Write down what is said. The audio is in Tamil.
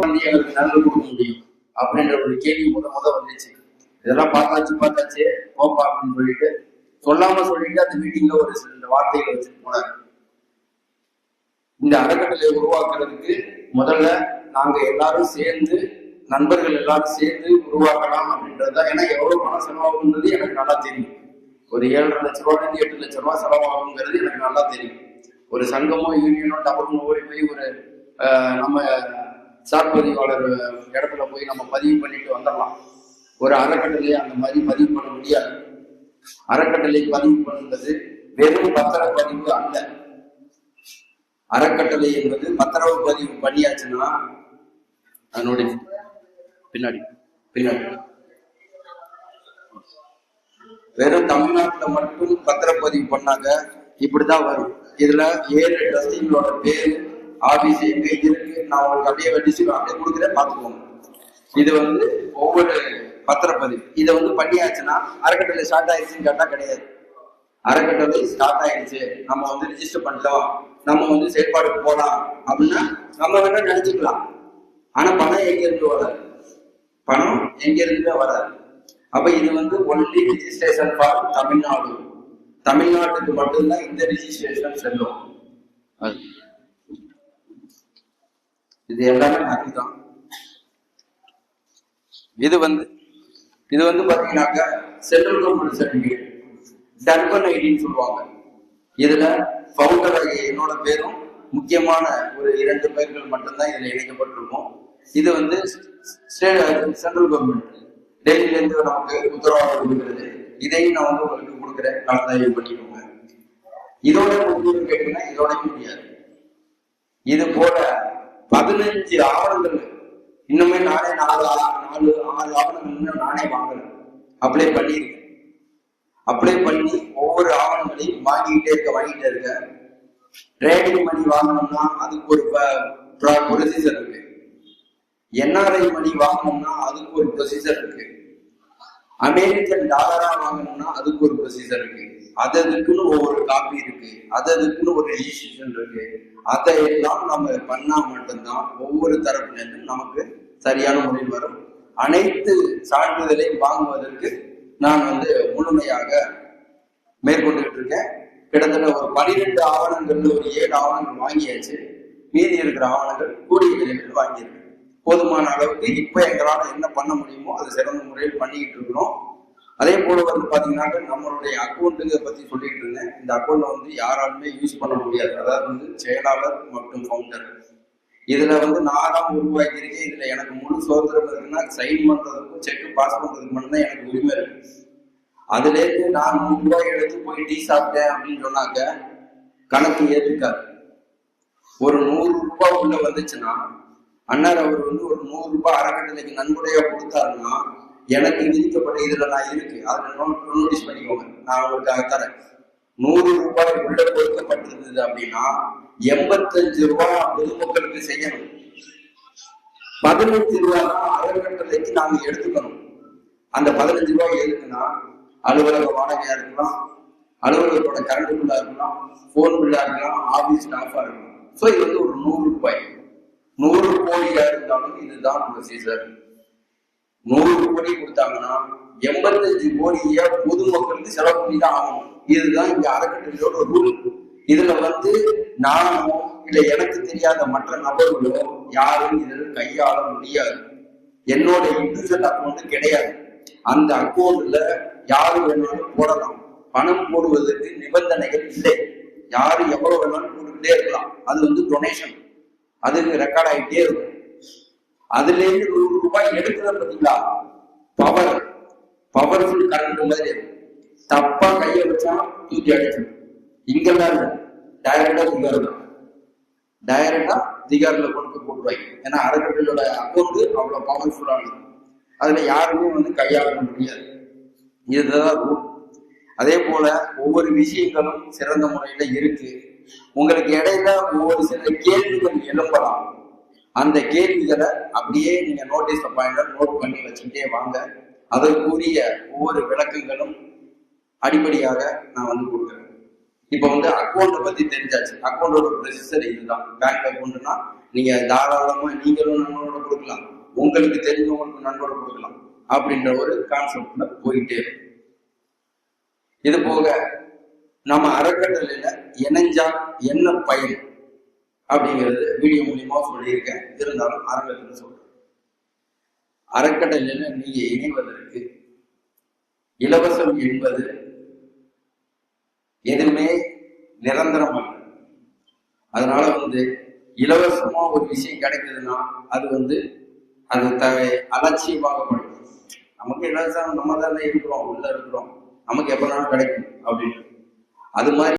வந்து எங்களுக்கு நல்லது கொடுக்க முடியும் அப்படின்ற ஒரு கேள்வி முத முத வந்துச்சு. இதெல்லாம் பார்த்தாச்சு பார்த்தாச்சு போப்பா அப்படின்னு சொல்லிட்டு. சொல்லாம சொல்லிட்டு அந்த மீட்டிங்ல ஒரு சில வார்த்தைகளை வச்சுட்டு போனாரு. இந்த அறக்கட்டளை உருவாக்குறதுக்கு முதல்ல நாங்க எல்லாரும் சேர்ந்து நண்பர்கள் எல்லாரும் சேர்ந்து உருவாக்கலாம் அப்படின்றது தான். ஏன்னா எவ்வளவு பணம் செலவாகுன்றது எனக்கு நல்லா தெரியும். ஒரு ஏழரை லட்ச ரூபாயில இருந்து எட்டு லட்ச ரூபாய் செலவாகுங்கிறது எனக்கு நல்லா தெரியும். ஒரு சங்கமோ யூனியனோ டபுள் ஓடி போய் ஒரு நம்ம சார்பதிவாளர் இடத்துல போய் நம்ம பதிவு பண்ணிட்டு வந்துடலாம். ஒரு அறக்கட்டளை அந்த மாதிரி பதிவு பண்ண முடியாது. அறக்கட்டளை பதிவு பண்ணுறது வெறும் பத்திர பதிவு அல்ல. அறக்கட்டளை என்பது பத்திரவு பதிவு பண்ணியாச்சுன்னா அதனுடைய பின்னாடி பின்னாடி. வெறும் தமிழ்நாட்டுல மட்டும் பத்திரப்பதிவு பண்ணாங்க இப்படிதான் வரும். இதுல ஏழு ட்ரஸ்டிங்களோட பேரு ஆபீஸ் எங்க இருக்கு. நான் உங்களுக்கு அப்படியே வெட்டிச்சு அப்படியே கொடுக்குறேன். பார்த்துக்கோங்க. இது வந்து ஒவ்வொரு பத்திரப்பதிவு. இதை வந்து பண்ணியாச்சுன்னா அறக்கட்டளை ஸ்டார்ட் ஆயிடுச்சுன்னு கேட்டா கிடையாது. அறக்கட்டளை ஸ்டார்ட் ஆயிடுச்சு. நம்ம வந்து ரிஜிஸ்டர் பண்ணிட்டோம் நம்ம வந்து செயல்பாடுக்கு போகலாம் அப்படின்னா நம்ம வேணா நினைச்சுக்கலாம். ஆனா பணம் எங்க இருந்து வராது? பணம் எங்க இருந்துமே வராது. அப்ப இது வந்து ஒன்லி ரிஜிஸ்ட்ரேஷன் ஃபார் தமிழ்நாடு. தமிழ்நாட்டுக்கு மட்டும்தான் இந்த ரிஜிஸ்ட்ரேஷன் செல்லும். அது. இது எல்லாமே அதுதான் இது வந்து இது வந்து பாத்தீங்கன்னாக்க சென்ட்ரல் கவர்மெண்ட் சர்டிபிகேட் டர்பன் ஐடின்னு சொல்லுவாங்க. இதுல ஃபவுண்டர் ஆகிய என்னோட பேரும் முக்கியமான ஒரு இரண்டு பேர்கள் மட்டும்தான் இதுல இணைக்கப்பட்டிருக்கும். இது வந்து சென்ட்ரல் கவர்மெண்ட். டெல்லியில இருந்து நமக்கு உத்தரவாதம் கொடுக்கிறது. இதையும் நான் வந்து உங்களுக்கு கொடுக்குறேன். கலந்தாய்வு பண்ணிக்கோங்க இதோட முடியும் கேட்டீங்கன்னா இதோட முடியாது. இது போல பதினஞ்சு ஆவணங்கள். இன்னுமே நானே நாலு நாலு ஆறு ஆவணங்கள் இன்னும் நானே வாங்கணும் அப்ளை பண்ணியிருக்கேன். அப்ளை பண்ணி ஒவ்வொரு ஆவணங்களையும் வாங்கிக்கிட்டே இருக்க வாங்கிட்டே இருக்க. ட்ரேடிங் மணி வாங்கணும்னா அதுக்கு ஒரு ப்ரொசீஜர் இருக்கு. என்ஆர்ஐ மணி வாங்கணும்னா அதுக்கு ஒரு ப்ரொசீஜர் இருக்கு. அமெரிக்கன் டாலரா வாங்கணும்னா அதுக்கு ஒரு ப்ரொசீஜர் இருக்கு. அது அதுக்குன்னு ஒவ்வொரு காப்பி இருக்கு. அது அதுக்குன்னு ஒரு ரெஜிஸ்ட்ரேஷன் இருக்கு. அதையெல்லாம் நம்ம பண்ணா மட்டும்தான் ஒவ்வொரு தரப்புலேருந்தும் நமக்கு சரியான முறையில் வரும். அனைத்து சான்றிதழையும் வாங்குவதற்கு நான் வந்து முழுமையாக மேற்கொண்டுகிட்டு இருக்கேன். கிட்டத்தட்ட ஒரு பனிரெண்டு ஆவணங்கள்ல ஒரு ஏழு ஆவணங்கள் வாங்கியாச்சு. மீதி இருக்கிற ஆவணங்கள் கூடிய விரைவில் வாங்கியிருக்கேன். போதுமான அளவுக்கு இப்ப எங்களால என்ன பண்ண முடியுமோ அது சிறந்த முறையில் பண்ணிக்கிட்டு இருக்கிறோம். அதே போல வந்து பாத்தீங்கன்னாக்க நம்மளுடைய அக்கௌண்ட்டுங்க பத்தி சொல்லிட்டு இருந்தேன். இந்த அக்கௌண்ட் வந்து யாராலுமே யூஸ் பண்ண முடியாது. அதாவது வந்து செயலாளர் மற்றும் ஃபவுண்டர் இதுல வந்து நான் தான் உருவாக்கியிருக்கேன் இதுல எனக்கு முழு சுதந்திரம் இருக்குன்னா சைன் பண்றதுக்கும் செக் பாஸ் பண்றதுக்கு மட்டும்தான் எனக்கு உரிமை இருக்கு. அதுல இருந்து நான் நூறு ரூபாய் எடுத்து போய் டீ சாப்பிட்டேன் அப்படின்னு சொன்னாக்க கணக்கு ஏற்றுக்காரு ஒரு நூறு ரூபாய் உள்ள வந்துச்சுன்னா அண்ணார் அவர் வந்து ஒரு நூறு ரூபாய் அறக்கட்டளைக்கு நன்கொடையா கொடுத்தாருன்னா எனக்கு விதிக்கப்பட்ட இதுல நான் இருக்கு. அதுல நோட்டீஸ் பண்ணிக்கோங்க. நான் உங்களுக்காக தரேன். நூறு ரூபாய் உள்ள கொடுக்கப்பட்டிருந்தது அப்படின்னா எண்பத்தஞ்சு ரூபாய் பொதுமக்களுக்கு செய்யணும். பதினஞ்சு ரூபாய் அறக்கட்டளைக்கு நாங்க எடுத்துக்கணும். அந்த பதினஞ்சு ரூபாய் எதுக்குன்னா அலுவலக வாடகையா இருக்கலாம் அலுவலகத்தோட கரண்ட் பில்லா இருக்கலாம் போன் பில்லா இருக்கலாம் ஆபீஸ் ஸ்டாஃபா இருக்கலாம். ஸோ இது வந்து ஒரு நூறு ரூபாய். நூறு கோடியா இருந்தாலும் இதுதான் ப்ரொசீஜர் நூறு கோடி கொடுத்தாங்கன்னா எண்பத்தஞ்சு கோடிய பொதுமக்களுக்கு செலவு பண்ணி தான் ஆகணும். இதுதான் இங்க அறக்கட்டளையோட ரூல். இதுல வந்து நானோ இல்ல எனக்கு தெரியாத மற்ற நபர்களோ யாரும் இதில் கையாள முடியாது. என்னோட இண்டிவிஜுவல் அக்கௌண்ட் கிடையாது. அந்த அக்கௌண்ட்ல யாரு வேணாலும் போடலாம். பணம் போடுவதற்கு நிபந்தனைகள் இல்லை. யாரு எவ்வளவு வேணாலும் போட்டுக்கிட்டே இருக்கலாம். அது வந்து டொனேஷன் அதுக்கு ரெக்கார்ட் ஆகிட்டே இருக்கும். அதுல இருந்து நூறு ரூபாய் எடுக்கிற பார்த்தீங்களா? பவர் பவர்ஃபுல் கரண்ட் மாதிரி. இருக்கும். தப்பா கையை வச்சா தூக்கி அடிச்சிடும். இங்கெல்லாம் இல்லை டைரக்டா திகார் டைரக்டா திகார்ல கொண்டு போய் போட்டுருவாங்க. ஏன்னா அறக்கட்டளோட அக்கௌண்ட் அவ்வளவு பவர்ஃபுல்லானது அதுல யாருமே வந்து கையாள முடியாது. இதுதான் ரூல் அதே போல ஒவ்வொரு விஷயங்களும் சிறந்த முறையில இருக்கு. உங்களுக்கு இடையில ஒவ்வொரு சில கேள்விகள் எழும்பலாம். அந்த கேள்விகளை அப்படியே நீங்க நோட்டீஸ் பாயிண்ட்ல நோட் பண்ணி வச்சுக்கிட்டே வாங்க. அதற்குரிய ஒவ்வொரு விளக்கங்களும் அடிப்படையாக நான் வந்து கொடுக்குறேன். இப்போ வந்து அக்கௌண்ட்டை பத்தி தெரிஞ்சாச்சு. அக்கௌண்டோட ப்ரொசீஜர் இதுதான். பேங்க் அக்கௌண்ட்னா நீங்க தாராளமா நீங்களும் நண்பரோட கொடுக்கலாம். உங்களுக்கு தெரிஞ்சவங்களுக்கு நண்பரோட கொடுக்கலாம். அப்படின்ற ஒரு கான்செப்ட்ல போயிட்டே இருக்கும் இது போக நம்ம அறக்கட்டளையில இணைஞ்சா என்ன பயன்? அப்படிங்கிறது வீடியோ மூலியமா சொல்லியிருக்கேன். இருந்தாலும் ஆரம்பத்தில் சொல்றேன். அறக்கடலில் நீங்க இணைவதற்கு இலவசம் என்பது எதுவுமே நிரந்தரம் அதனால வந்து இலவசமா ஒரு விஷயம் கிடைக்குதுன்னா அது வந்து அது த அலட்சியமாகப்படும் நமக்கு இலவசம் நம்ம தானே இருக்கிறோம் உள்ள இருக்கிறோம். நமக்கு எப்பனாலும் கிடைக்கும் அப்படின்னு. அது மாதிரி